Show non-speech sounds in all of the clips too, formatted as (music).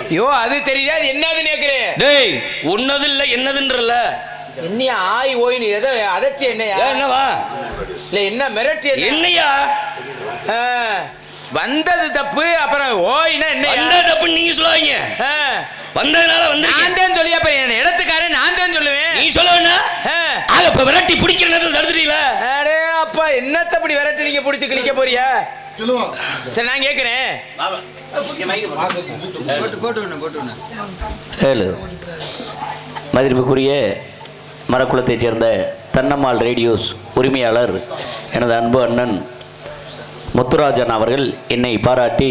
ஐயோ அது தெரியுதா? அது என்னதுன்னு கேக்குறேன் டேய் உன்னது இல்ல என்னதுன்றல என்னையா ஆய் ஓயின்னு எதை அதட்சி என்னையா? என்னவா? இல்ல என்ன மிரட்டி என்ன என்னையா? ஆ, வந்தது தப்பு அப்புறம் ஓய்னா வந்த என்னையா தப்பு நீங்க சொல்லாதீங்க ஆ, வந்ததுனால நான் வந்திருக்கீங்க தான் சொல்லியா அப்புறம் என்ன இடத்துக்காரன் நான் தான் சொல்லுவேன். நீ சொல்ல வேணா. ஆ. ஆக இப்ப விரட்டி பிடிக்கிற நேரத்தில் தடுத்துட்டீங்களா? அடே அப்பா என்னத்த அப்படி விரட்டி நீங்க புடிச்சு கிழிக்க போறியா சரி நான் கேக்குறேன். ஏழு மதிப்புக்குரிய மரக்குளத்தைச் சேர்ந்த தன்னம்மாள் ரேடியோஸ் உரிமையாளர் எனது அன்பு அண்ணன் முத்துராஜன் அவர்கள் என்னை பாராட்டி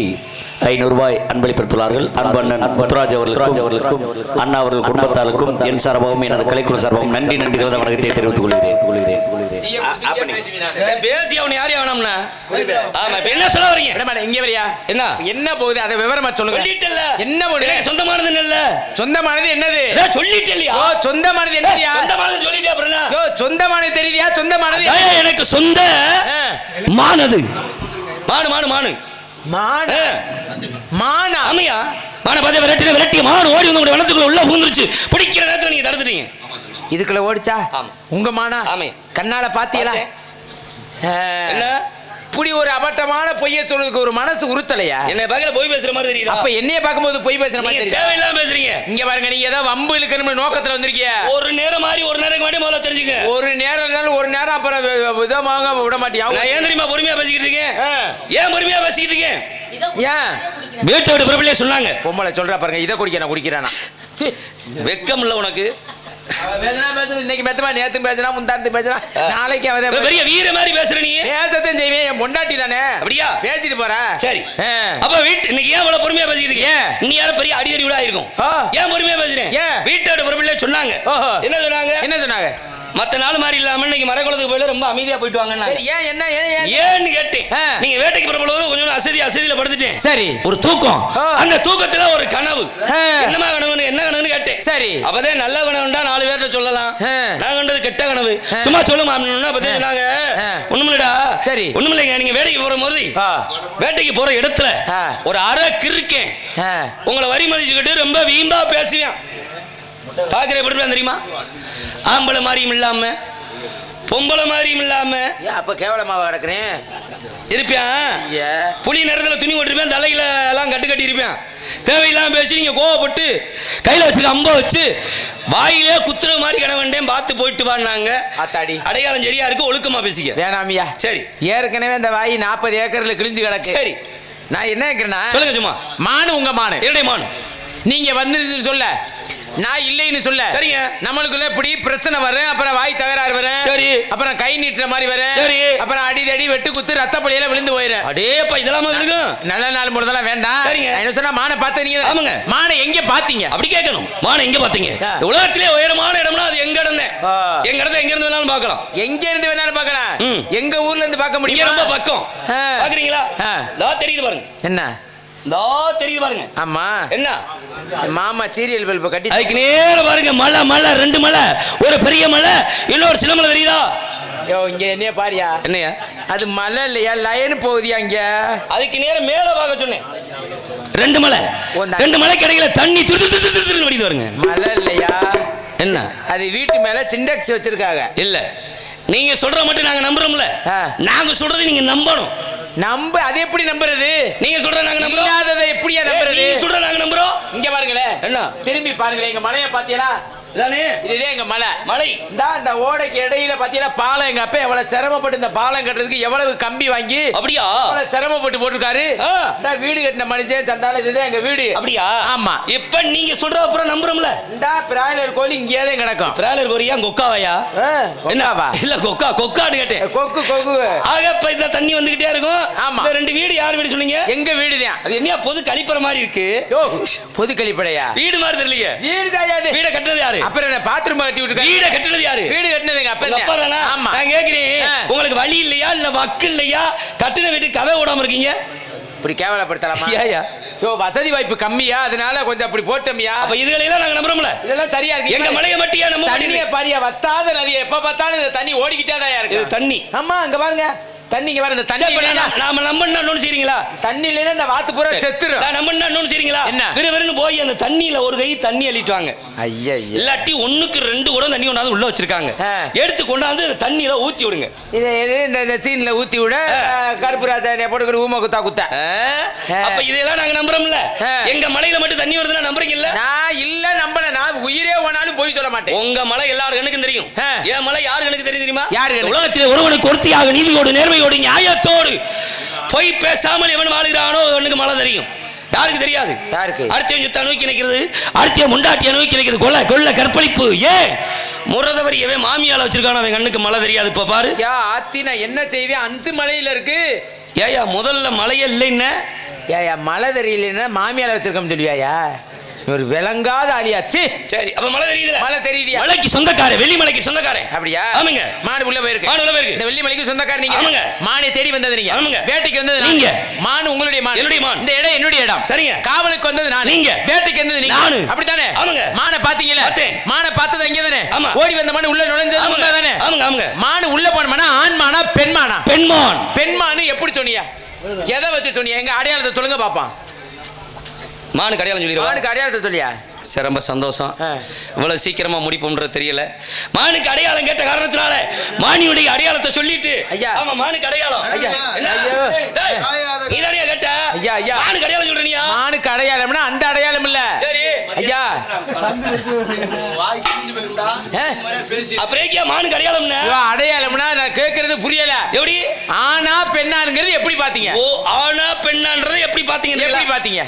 ஐநூறு ரூபாய் அன்பளிப்படுத்துள்ளார்கள் அன்பு அண்ணன் முத்துராஜ் அவர்களுக்கும் அவர்களுக்கும் அண்ணா அவர்கள் குடும்பத்தாருக்கும் என் சார்பாகவும் எனது கலைக்குழு சார்பாகவும் நன்றி நன்றி கலந்த வணக்கத்தை தெரிவித்துக் கொள்கிறேன். பேசி அவனை யாரையா வேணாம்னா? ஆமா என்ன சொல்ல வரீங்க? இங்க வரியா? என்ன? என்ன போகுது? அதை விவரமா சொல்லுங்க. சொல்லிட்டல்ல என்ன? எனக்கு சொந்தமானது இல்ல சொந்தமானது என்னது? அதான் சொல்லிட்டல்லையா ஓ சொந்தமானது என்னதுயா? சொந்தமானது சொல்லிட்டே அப்புறம்? யோ சொந்தமானது தெரியுதியா? சொந்தமானது எனக்கு சொந்த மானது. மானு மானு மானு. மானா? மானா. ஆமையா மான பார்த்து விரட்டி விரட்டி மாடு ஓடி வந்து உங்க வனத்துக்குள்ள உள்ள பூந்துருச்சு பிடிக்கிற நேரத்துல நீங்க தடுத்துட்டீங்க. இதுக்குள்ள ஓடிச்சா. உங்க மானா? ஆமே. கண்ணால பாத்தீங்களா. என்ன? இப்படி ஒரு அபட்டமான பொய்ய சொல்றதுக்கு ஒரு மனசு உறுத்தலையா? என்ன பகல போய் பேசுற மாதிரி தெரியுதா? அப்ப என்னைய பார்க்கும்போது பொய் பேசுற மாதிரி தெரியுதா? தேவையில்லாம பேசுறீங்க. இங்க பாருங்க நீங்க ஏதோ வம்பு இழுக்கணும்னு நோக்கத்துல வந்திருக்கிய. ஒரு நேரம் மாதிரி ஒரு நேரம் மாட்டி முதல்ல தெரிஞ்சுக்க ஒரு நேரம் இல்லைனாலும் ஒரு நேரம் அப்புறம் வி- வி- விதமாக விட மாட்டியா? நான் ஏன் தெரியுமா பொறுமையா பேசிக்கிட்டு இருக்கேன். ஏன் பொறுமையா பேசிக்கிட்டு இருக்கேன்? ஏன் வீட்டோட பிரபலியே சொன்னாங்க. பொம்பளை சொல்றா பாருங்க இதை குடிக்க நான் குடிக்கிறானா? சீ வெக்கம் இல்ல உனக்கு இன்னைக்கு மெத்தமா நேத்து பேசினா முந்தானத்து பேசினா நாளைக்கு அவன் பெரிய வீர மாதிரி பேசுற நீ. பேசத்தான் செய்வேன் என் பொண்டாட்டி தானே. அப்படியா? பேசிட்டு போற. சரி. அப்ப வீட்டு இன்னைக்கு ஏன் இவ்வளவு பொறுமையா பேசிக்கிட்டு இருக்கீங்க? ஏன்? நீ யாரும் பெரிய அடிதடி விடா இருக்கும் ஆ. ஏன் பொறுமையா பேசுறேன் ஏன்? வீட்டோட பிரபலியே சொன்னாங்க. ஓஹோ. என்ன சொன்னாங்க? என்ன சொன்னாங்க? மத்த நாள் மாதிரி இல்லாம இன்னைக்கு மரக்குளத்துக்கு போயில ரொம்ப அமைதியா போயிட்டு வாங்க ஏன் என்ன ஏன் ஏன் ஏன்னு கேட்டேன். நீங்க வேட்டைக்கு புறப்படுவது கொஞ்சம் அசதி அசதியில படுத்துட்டேன் சரி ஒரு தூக்கம். அந்த தூக்கத்துல ஒரு கனவு. என்னமா கனவுன்னு என்ன கனவுன்னு கேட்டேன் சரி அப்பதான் நல்ல கனவுண்டா நாலு பேர்ட்ட சொல்லலாம். நான் கண்டது கெட்ட கனவு. சும்மா சொல்லுமா அப்பத்தே நாங்க. ஒண்ணுமில்லடா சரி. ஒண்ணுமில்லைங்க நீங்க வேட்டைக்கு போற போது. வேட்டைக்கு போற இடத்துல. ஒரு அரை கிறுக்கேன் ஆ. உங்களை வரி மதிச்சுக்கிட்டு ரொம்ப வீம்பா பேசுவேன் பாக்குற எப்படி தெரியுமா? ஆம்பளை மாதிரியும் இல்லாம பொம்பளை மாதிரியும் இல்லாம. அப்ப கேவலமாவா கிடக்குறேன்? இருப்பேன் புளி நேரத்துல துணி போட்டிருப்பேன் தலையில எல்லாம் கட்டு கட்டி இருப்பேன் தேவையில்லாம பேசி நீங்க கோவப்பட்டு கையில வச்சுட்டு அம்ப வச்சு வாயிலே குத்துற மாதிரி கிடவண்டேன் பார்த்து போயிட்டு வாடினாங்க ஆத்தாடி. அடையாளம் சரியா இருக்கு ஒழுக்கமா பேசிக்க. வேணாமியா. சரி. ஏற்கனவே இந்த வாய் நாற்பது ஏக்கர்ல கிழிஞ்சு கிடக்கு. சரி. நான் என்ன கேக்குறேன்னா சொல்லுங்க சும்மா. மானு உங்க மானு. இரண்டை மான். நீங்க வந்து சொல்ல. நான் இல்லைன்னு சொல்ல. சரிங்க. நம்மளுக்குள்ள இப்படி பிரச்சனை வரும் அப்புறம் வாய் தகராறு வரும் சரி. அப்புறம் கை நீட்டுற மாதிரி வரும் சரி. அப்புறம் அடிதடி வெட்டு குத்து ரத்த பழியில விழுந்து போயிரும். அடேப்பா இதெல்லாம் விழுகும். நல்ல நாள் முழுதெல்லாம் வேண்டாம். சரிங்க. என்ன சொன்னா மானை பார்த்து நீங்க ஆமாங்க. மானை எங்க பாத்தீங்க அப்படி கேட்கணும். மான் எங்க பாத்தீங்க உலகத்திலே உயரமான இடம்னா அது எங்க இடம். எங்க இடத்த எங்க இருந்து வேணாலும் பார்க்கலாம். எங்க இருந்து வேணாலும் பார்க்கலாம். எங்க ஊர்ல இருந்து பார்க்க முடியும்? ரொம்ப பக்கம். பாக்குறீங்களா தெரியுது பாருங்க. என்ன? இதோ தெரியுது பாருங்க. ஆமா. என்ன? மாமா சீரியல் பல்ப கட்டி அதுக்கு நேர பாருங்க மலை மலை ரெண்டு மலை ஒரு பெரிய மலை இன்னொரு சின்ன மலை தெரியுதா? யோ இங்க என்னைய பாரியா? என்னையா? அது மலை இல்லையா? லயனு போகுதியா இங்க? அதுக்கு நேர மேல பார்க்க சொன்னேன். ரெண்டு மலை இந்த- ரெண்டு மலை கிடைக்கல தண்ணி துரு துரு துரு துரு வடிது வருங்க மலை இல்லையா? என்ன? அது வீட்டு மேல சிண்டெக்ஸ் வச்சிருக்காங்க. இல்ல. நீங்க சொல்ற மட்டும் நாங்க நம்புறோம்ல. நாங்க சொல்றதை நீங்க நம்பணும். நம்ப அது எப்படி நம்புறது? நீங்க சொல்ற நாங்க நம்புறோம். இல்லாததை எப்படியா நம்புறது? நீங்க சொல்ற நாங்க நம்புறோம். இங்க பாருங்களேன். என்ன? திரும்பி பாருங்களேன் எங்க மலைய பாத்தீங்களா இதுதான் எங்க மலை. மலை. இந்தா இந்த ஓடைக்கு இடையில பாத்தீங்கன்னா பாலம் எங்க அப்பா எவ்வளவு சிரமப்பட்டு இந்த பாலம் கட்டுறதுக்கு எவ்வளவு கம்பி வாங்கி அப்படியா? எவ்வளவு சிரமப்பட்டு போட்டிருக்காரு. இந்த வீடு கட்டின மனுஷன் சண்டால இதுதான் எங்க வீடு. அப்படியா? ஆமா. இப்ப நீங்க சொல்ற அப்புறம் நம்புறோம்ல. இந்த பிராய்லர் கோழி இங்கேயே தான் கிடக்கும் பிராலர் கோரியா கொக்காவையா? ஆ, என்ன? கொக்காவா? இல்ல கொக்கா கொக்கான்னு கேட்டேன். கொக்கு கொக்கு. ஆக இப்ப இந்த தண்ணி வந்துகிட்டே இருக்கும். ஆமா. ரெண்டு வீடு யார் வீடு சொன்னீங்க? எங்க வீடுதான். அது என்ன பொது கழிப்பற மாதிரி இருக்கு? பொது கழிப்படையா வீடு மாதிரி தெரியலையே. வீடு தான் வீட கட்டுறது யாரு? அப்புறம் என்ன பாத்ரூம் கட்டி விட்டுருக்காங்க. வீட கட்டுறது யாரு? வீடு கட்டினது எங்க அப்பா அப்பா தானா? ஆமா. நான் கேக்குறேன். உங்களுக்கு வழி இல்லையா? இல்ல வக்கு இல்லையா? கட்டின வீட்டு கதை விடாம இருக்கீங்க? இப்படி கேவலப்படுத்தலாமா? ஏயா யோ வசதி வாய்ப்பு கம்மியா? அதனால கொஞ்சம் அப்படி போட்டோம்யா? அப்ப இதுகளெல்லாம் நாங்க நம்புறோம்ல. இதெல்லாம் சரியா இருக்கு. எங்க மலையை மட்டியா நம்ம தண்ணிய. பாரியா வத்தாத நதிய. எப்ப பார்த்தாலும் இந்த தண்ணி ஓடிக்கிட்டே தான் இது இருக்கு. தண்ணி. ஆமா அங்க பாருங்க. தண்ணி இங்க வர இந்த தண்ணி நாம இன்னொன்னு செய்றீங்களா? தண்ணி இல்லைன்னா இந்த வாத்து பூரா செத்துரும். நான் நம்பன்னா இன்னொன்னு செய்றீங்களா? என்ன? விறுவிறுன்னு போய் அந்த தண்ணியில ஒரு கை தண்ணி அள்ளிட்டு வாங்க. ஐயா இல்லாட்டி ஒண்ணுக்கு ரெண்டு குடம் தண்ணி கொண்டாந்து உள்ள வச்சிருக்காங்க. எடுத்து கொண்டாந்து தண்ணியில ஊத்தி விடுங்க. இது இந்த இந்த சீன்ல ஊத்தி விட கருப்பு ராசாயனை போட்டுக்கிட்டு ஊமை குத்தா குத்தா. அப்ப இதெல்லாம் நாங்க நம்புறோம்ல. எங்க மலையில மட்டும் தண்ணி வருதுன்னா நம்புறீங்கல்ல? நான் இல்ல நம்பல. நான் உயிரே போனாலும் போய் சொல்ல மாட்டேன். உங்க மலை எல்லார் கண்ணுக்கும் தெரியும். என் மலை யாரு கணக்கு தெரியும் தெரியுமா? யாரு? உலகத்திலே ஒருவனுக்கு ஒருத்தியாக நீதியோடு நேர்மையோடு நியாயத்தோடு பொய் பேசாமல் எவன் வாழ்கிறானோ அவனுக்கு மலை தெரியும். யாருக்கு தெரியாது? யாருக்கு? அடுத்த யுத்த நோக்கி நிற்கிறது அடுத்த முண்டாட்டிய நோக்கி நிற்கிறது. கொள்ள கொள்ள கற்பழிப்பு ஏன் முறதவர் எவன் மாமியால வச்சிருக்கானோ அவன் கண்ணுக்கு மழை தெரியாது. இப்ப பாரு. யா ஆத்தி நான் என்ன செய்வேன்? அஞ்சு மலையில இருக்கு. ஏயா முதல்ல மழையே இல்லைன்னு. ஏயா மலை தெரியலன்னா மாமியால வச்சிருக்கோம் சொல்லுவியாயா ஒரு விளங்காத ஆளியாச்சு சரி அப்ப மழை தெரியுதுல? மலை தெரியுதியா? மலைக்கு சொந்தக்காரன் வெள்ளி மலைக்கு சொந்தக்காரன் அப்படியா? ஆமாங்க. மாடு உள்ள போயிருக்கு. மாடு உள்ள போயிருக்கு. இந்த வெள்ளி மலைக்கு சொந்தக்கார நீங்க. ஆமாங்க. மானை தேடி வந்தது நீங்க. ஆமாங்க. வேட்டைக்கு வந்தது. நீங்க. மான் உங்களுடைய மான். என்னுடைய மான். இந்த இடம் என்னுடைய இடம். சரிங்க. காவலுக்கு வந்தது நான். நீங்க. வேட்டைக்கு வந்தது நீங்க. நானு. அப்படித்தானே? ஆமாங்க. மானை பாத்தீங்களா பார்த்தேன். மானை பார்த்தது அங்கே தானே? ஆமா. ஓடி வந்த மான் உள்ள நுழைஞ்சது ஆமாங்க. உண்மைதானே? ஆமாங்க ஆமாங்க. மானு உள்ள போன மானா ஆண் மானா பெண் மானா? பெண்மான் பெண் மானு எப்படி சொன்னியா? எதை வச்சு சொன்னியா? எங்க அடையாளத்தை சொல்லுங்க பாப்பான் மானு கடையாளம் சொல்லிடுவா. மானுக்கு அடையாளத்தை சொல்லியா? சரி, ரொம்ப சந்தோஷம். ஆ. இவ்வளவு சீக்கிரமா முடிப்போம்ன்றது தெரியல. மானுக்கு அடையாளம் கேட்ட காரணத்தினால மானியுடைய அடையாளத்தை சொல்லிட்டு ஐயா. ஆமா மானுக்கு அடையாளம் ஐயா. என்ன? ஐயோ. டேய், நீ தானே கேட்ட? ஐயா, ஐயா. மானுக்கு அடையாளம் சொல்றீயா மானுக்கு அடையாளம்னா அந்த அடையாளம் இல்ல. சரி. ஐயா? அப்புறம் ஏக்கியா மானுக்கு அடையாளம்னா ஐயோ, அடையாளம்னா நான் கேக்குறது புரியல. எப்படி? ஆனா பெண்ணானுங்கிறது எப்படி பாத்தீங்க? ஓ ஆனா பெண்ணான்றதை எப்படி பாத்தீங்க? எப்படி பாத்தீங்க?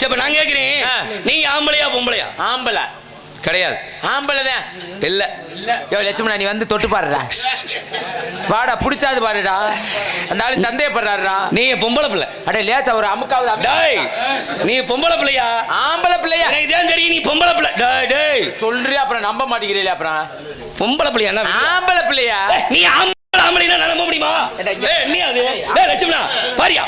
சரி, நான் கேக்குறேன். நீங்க ஆம்பளையா பொம்பளையா? ஆம்பளை. கிடையாது. ஆம்பளை தான் இல்ல. யோ லட்சுமணா நீ வந்து தொட்டு பாருடா. வாடா புடிச்சாது பாருடா. அந்த ஆளு சந்தேகப்படுறாருடா. நீ பொம்பளை பிள்ளை. அடே லேசா ஒரு அமுக்காவது அமுக்கு. டேய் நீ பொம்பளை பிள்ளையா? ஆம்பளை பிள்ளையா? எனக்கு இதான் தெரியும் நீ பொம்பளை பிள்ளை. டேய் டேய். சொல்றீ அப்புறம் நம்ப மாட்டேங்கிறீங்களே அப்புறம். பொம்பளை பிள்ளையா ஆம்பளை பிள்ளையா? நீ ஏய், நீ அது. டேய் லட்சுமணா பாரியா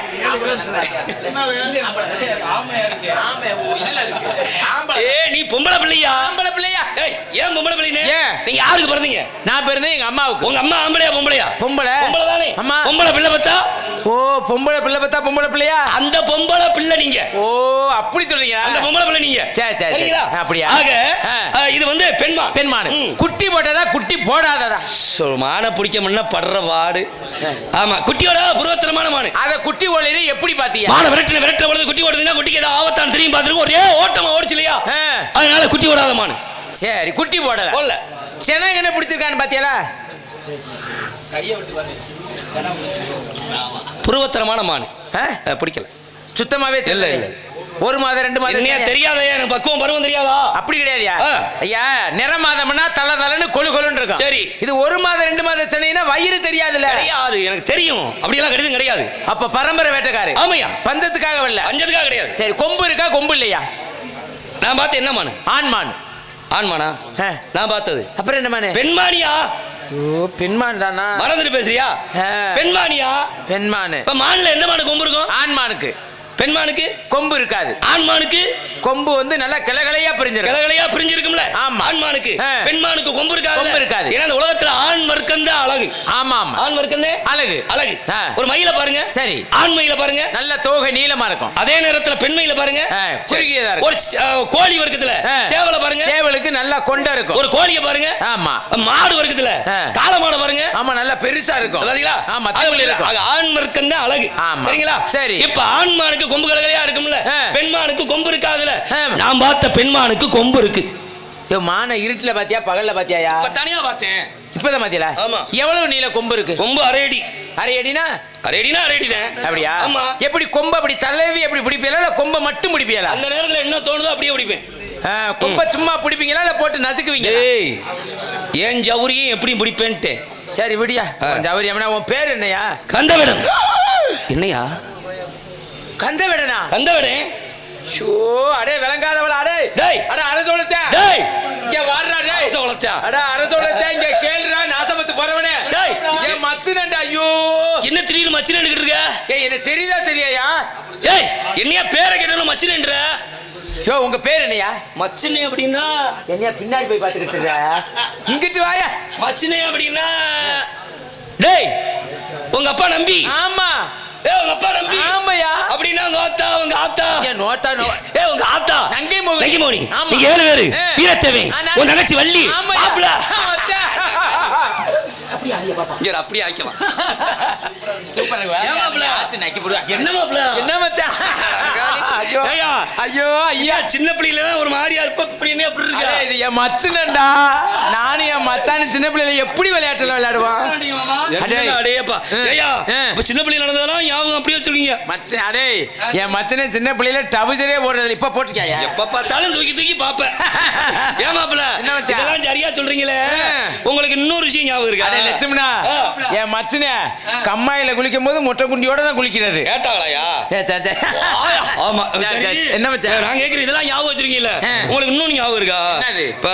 ஏ நீ பொம்பளை பிள்ளையா? ஆம்பளை பிள்ளையா? ஏய் ஏன் பொம்பளை பிள்ளைனே? நீங்க யாருக்கு பிறந்தீங்க? நான் பிறந்தேன் எங்க அம்மாவுக்கு. உங்க அம்மா ஆம்பளையா பொம்பளையா? பொம்பளை. பொம்பளை தானே? அம்மா. பொம்பளை பிள்ளை பார்த்தா ஓ பொம்பளை பிள்ளை பார்த்தா பொம்பளை பிள்ளையா? அந்த பொம்பளை பிள்ளை நீங்க. ஓ அப்படி சொல்றீங்க. அந்த பொம்பளை பிள்ளை நீங்க. சரி, சரி, சரி. சரிங்களா? அப்படியா? ஆக இது வந்து பெண்மா பெண்மானு. ம். குட்டி போட்டதா குட்டி போடாததா? சோ, மானை பிடிக்க முன்ன படுற வாடு ஆமா குட்டியோட புருவத்தனமான மானு அத குட்டி ஓலையில எப்படி பாத்தீங்க? மானை விரட்டின விரட்ட பொழுது குட்டி ஓடுதுன்னா குட்டிக்கு ஏதாவது ஆபத்தான் திரும்பி பார்த்துருக்கோம். ஒரே ஓட்டமா ஓடிச்சு இல்லையா. அதனால குட்டி ஓடாத மானு. சரி குட்டி போடல. போடல. சென என்ன பிடிச்சிருக்கான்னு பாத்தியாலா புருவத்தனமான மானு ஆ? அஹ், பிடிக்கல. சுத்தமாவே இல்ல, இல்ல. ஒரு மாதம் ரெண்டு மாதம் என்னையா தெரியாதயா எனக்கு பக்குவம் பருவம் தெரியாதா? அப்படி கிடையாதுயா. ஐயா நிற மாதம்னா தல தலன்னு கொழு கொழுன்னு இருக்கும். சரி. இது ஒரு மாதம் ரெண்டு மாதம் சென்னைனா வயிறு தெரியாதுல்ல. கிடையாது. எனக்கு தெரியும். அப்படியெல்லாம் கடிதம் கிடையாது. அப்ப பரம்பரை வேட்டைக்காரு. ஆமையா? பஞ்சத்துக்காக வரல. அஞ்சதுக்காக கிடையாது. சரி கொம்பு இருக்கா? கொம்பு இல்லையா? நான் பார்த்தேன் என்ன மானு? ஆண்மான் ஆண்மானா. நான் பார்த்தது. அப்புறம் என்ன மானு? பெண்மானியா ஓ பெண்மான் தானா? மறந்துட்டு பேசுறியா. பெண்மானியா? பெண்மானு. இப்ப மான்ல எந்த மானு கொம்பு இருக்கும்? ஆண்மானுக்கு. பெண்மானுக்கு? கொம்பு இருக்காது. ஆண்மானுக்கு? கொம்பு வந்து நல்லா கிளகலையா பிரிஞ்சிருக்கும் கலகலையா பிரிஞ்சிருக்கும்ல? ஆமா. ஆண்மானுக்கு. பெண்மானுக்கு கொம்பு இருக்காது கொம்பு இருக்காது. ஏன்னா இந்த உலகத்துல ஆண் தான் அழகு. ஆமா ஆண் வர்க்கம் தான்? அழகு. அழகு. ஒரு மயில பாருங்க. சரி. ஆண் மயில பாருங்க. நல்ல தோகை நீளமா இருக்கும். அதே நேரத்துல பெண் மயில பாருங்க. குறுகியதா. ஒரு கோழி வர்க்கத்துல. சேவலை பாருங்க. சேவலுக்கு நல்லா கொண்டை இருக்கும். ஒரு கோழிய பாருங்க. ஆமா. மாடு வர்க்கத்துல. மாடு பாருங்க. ஆமா நல்லா பெருசா இருக்கும். பாத்தீங்களா? ஆமா ஆண் வர்க்கம் தான் அழகு. சரிங்களா? சரி. இப்ப ஆண்மானுக்கு கொம்பு கலகலையா இருக்கும்ல. பெண்மானுக்கு கொம்பு இருக்காதுல. நான் பார்த்த பெண்மானுக்கு கொம்பு இருக்கு. மான இருட்டுல பாத்தியா பகல்ல பாத்தியாயா? தனியா பார்த்தேன். இப்பதான் பாத்தியலா ஆமா. எவ்வளவு நீள கொம்பு இருக்கு? கொம்பு அரை அடி அரை அடினா அரை அடினா அரை அடி தான் அப்படியா? ஆமா. எப்படி கொம்பு அப்படி தள்ளவி எப்படி பிடிப்பீங்களா? இல்ல கொம்பை மட்டும் பிடிப்பீங்களா? அந்த நேரத்துல என்ன தோணுதோ அப்படியே பிடிப்பேன். கொம்பை சும்மா பிடிப்பீங்களா? இல்ல போட்டு நசுக்குவீங்க ஏன் ஜவுரியும் எப்படி பிடிப்பேன்ட்டு. சரி விடியா. ஆ. ஜவரியம்னா உன் பேர் என்னையா? கந்தவிடம் என்னையா? கந்தவிடனா? கந்தவிடம் ஷோ அடே விளங்காதவள அடே. டேய். அட அரசோளத்தே டேய். இங்க வாடுறா டேய். அரச வளர்த்தியா அட அரசோளத்தே இங்க கேளுடா நாசமத்து போறவனே. டேய். ஏன் மச்சுனண்டா ஐயோ. என்ன திடீர்னு மச்சினு இருக்க? ஏய் என்ன தெரியுதா தெரியாயா ஏய் என்னையா பேரை கேட்டாலும் மச்சினுன்ற? யோ உங்க பேர் என்னையா? மச்சினு அப்படின்னா? என்னையா பின்னாடி போய் பார்த்துக்கிட்டு இருக்க? இங்கிட்டு வாயா. மச்சினு அப்படின்னா? டேய் உங்க அப்பா நம்பி. ஆமா. ஏ உங்க அப்பா நம்பி ஆமாயா அப்படின்னா உங்க ஆத்தா உங்க ஆத்தா ஏன் நோத்தா நோ ஏ உங்க ஆத்தா நங்கை மோகினி. நங்கை மோகினி. நீங்க ஏழு பேரு. வீரத்தேவை உன் தங்கச்சி வள்ளி ஆமாய்யா. மாப்பிள மச்சான். இங்க அப்படி ஆக்கலாம் சூப்பரா இருக்கு. ஏன் மாப்பிள? ஆச்சு, நக்கி போடுவா. என்ன மாப்பிள என்ன மச்சான் ஐயோ. ஐயோ ஐயா சின்ன பிள்ளையில ஒரு மாதிரியா இருப்ப இப்படி என்ன அப்படி இருக்கா இது என் மச்சனண்டா நானும் என் மச்சானு சின்ன பிள்ளைல எப்படி விளையாட்டுல விளையாடுவான் அடே. என்னடா அடேயப்பா ஆ. ஏய்யா ஆ. இப்ப சின்ன பிள்ளைல நடந்ததெல்லாம் ஞாபகம் அப்படியே வச்சிருக்கீங்க மச்சன் அடே என் மச்சனே சின்ன பிள்ளைல டபுசரே போடுறது இப்ப போட்டுக்காயா எப்ப பார்த்தாலும் தூக்கி தூக்கி பாப்பேன் (laughs) மச்சான்? இதெல்லாம் சரியா சொல்றீங்களே. உங்களுக்கு இன்னொரு விஷயம் ஞாபகம் இருக்கா அடே லட்சுமணா. என் மச்சனே கம்மாயில குளிக்கும் போது முட்டை குண்டியோட தான் குளிக்கிறது. ஆயா, ஆமா. என்ன மச்சான்? நான் கேக்குறேன் இதெல்லாம் ஞாபகம் வச்சிருக்கீங்கல்ல. உங்களுக்கு இன்னும் ஞாபகம் இருக்கா? இப்ப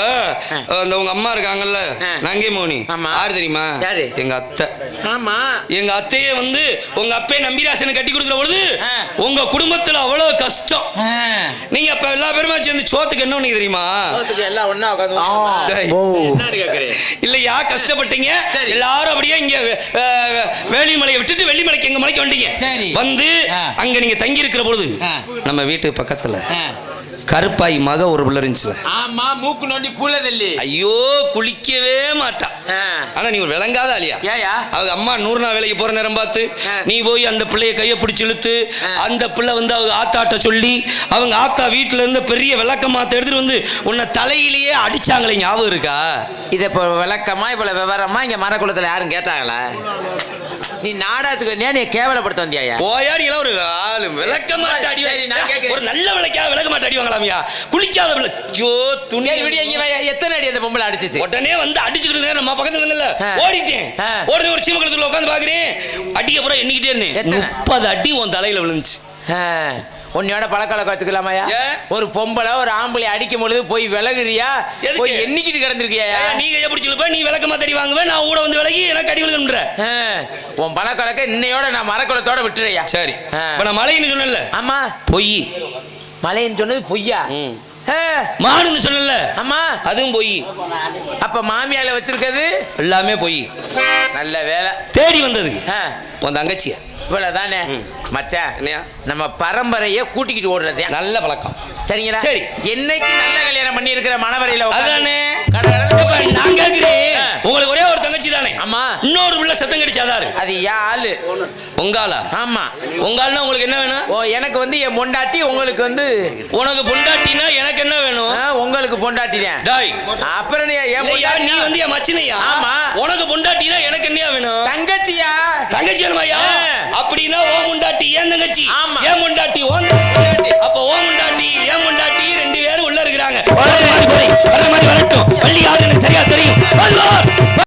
அந்த உங்க அம்மா இருக்காங்கல்ல. நங்கை மோனி. யாரு தெரியுமா? எங்க அத்தை ஆமா எங்க அத்தையே வந்து உங்க அப்பே நம்பிராசனை கட்டி கொடுக்குற பொழுது. உங்க குடும்பத்துல அவ்வளவு கஷ்டம் நீங்க அப்ப எல்லா பேருமா சேர்ந்து சோத்துக்கு என்ன பண்ணீங்க தெரியுமா எல்லாம் ஒண்ணா உட்காந்து இல்லையா கஷ்டப்பட்டீங்க. எல்லாரும் அப்படியே இங்க வேலிமலையை விட்டுட்டு வெள்ளிமலைக்கு எங்க மலைக்கு வந்தீங்க. வந்து. அங்க நீங்க தங்கி இருக்கிற பொழுது. நம்ம வீட்டு பக்கத்துல கருப்பாய் மக ஒரு பிள்ளை இருந்துச்சுல. ஆமா மூக்கு நோண்டி பூலதல்லி ஐயோ குளிக்கவே மாட்டா. ஆனா நீ ஒரு விளங்காத ஏயா அவங்க அம்மா நூறு நாள் வேலைக்கு போற நேரம் பார்த்து. நீ போய் அந்த பிள்ளைய கையை பிடிச்சி இழுத்து. அந்த பிள்ளை வந்து அவங்க ஆத்தாட்ட சொல்லி அவங்க ஆத்தா வீட்டுல இருந்து பெரிய விளக்கமாத்த எடுத்துட்டு வந்து உன்னை தலையிலேயே அடிச்சாங்களே ஞாபகம் இருக்கா? இத இப்போ விளக்கமா இவ்வளவு விவரமா இங்க மரக்குளத்துல யாரும் கேட்டாங்களா? நீ நாடகத்துக்கு வந்தியா? நீ கேவலப்படுத்த வந்தியாயா? போயாடி எல்லாம் ஒரு ஆளு விளக்க மாட்டாடி. ஒரு நல்ல விளக்கா விளக்க மாட்டாடி வாங்கலாமியா குளிக்காத ஐயோ துணி. விடிய இங்க. எத்தனை அடி அந்த பொம்பளை அடிச்சிச்சு? உடனே வந்து அடிச்சுக்கிட்டு நம்ம பக்கத்துல ஆ. ஓடிட்டேன். ஓடுறது ஒரு சீமக்கலத்துல உட்காந்து பாக்குறேன் அடிக்க அப்புறம் எண்ணிக்கிட்டே இருந்தேன்? முப்பது அடி உன் தலையில விழுந்துச்சு. ஆ, உன்னையோட பழக்கவழக்கம் வச்சுக்கலாமாயா? ஒரு பொம்பளை ஒரு ஆம்பளை அடிக்கும் பொழுது போய் விலகுறியா? போய் எண்ணிக்கிட்டு கிடந்திருக்கியா நீ கையை பிடிச்சி இழுப்ப, நீ விளக்க மாத்தடி வாங்குவேன் நான் கூட வந்து விலகி எனக்கு அடி விழுதுன்ற ஆ, உன் பழக்கவழக்கம் இன்னையோட நான் மரக்குளத்தோட விட்டுறையா சரி. நான் மலைன்னு சொன்னேன்ல. ஆமா. பொய். மலைன்னு சொன்னது பொய்யா? மாடுன்னு சொன்னேன்ல ஆமா. அதுவும் பொய். அப்ப மாமியால வச்சிருக்கிறது? எல்லாமே பொய். நல்ல வேலை. தேடி வந்தது. உன் தங்கச்சிய. இவ்வளவுதானே? மச்சான் நம்ம பரம்பரைய கூட்டிக்கிட்டு ஓடுறது. நல்ல பழக்கம். சரிங்களா? சரி. என்னைக்கு நல்ல கல்யாணம் பண்ணி இருக்கிற மணவரையில ஆ. உங்களுக்கு ஒரே ஒரு தங்கச்சி தானே? ஆமா. இன்னொரு சத்தம் கடிச்சாதாரு அது யா ஆளு உங்காலா ஆமா. உங்கால்னா உங்களுக்கு என்ன வேணும்? ஓ எனக்கு வந்து என் பொண்டாட்டி உங்களுக்கு வந்து உனக்கு பொண்டாட்டினா எனக்கு என்ன வேணும்? உங்களுக்கு பொண்டாட்டி தான். டாய். அப்புறம் என் பொண்டாட்டி நீ வந்து என் மச்சினையா? ஆமா. உனக்கு பொண்டாட்டினா எனக்கு என்ன வேணும்? தங்கச்சியா? தங்கச்சி வேணுமாயா அப்படின்னா ஓ முண்டாட்டி ஏன் தங்கச்சி? ஆமா. ஏன் முண்டாட்டி ஓ முண்டாட்டி அப்ப ஓ முண்டாட்டி ஏன் முண்டாட்டி ரெண்டு பேரும் உள்ள இருக்கிறாங்க. வர மாதிரி வரட்டும். பள்ளி யாரு எனக்கு சரியா தெரியும்.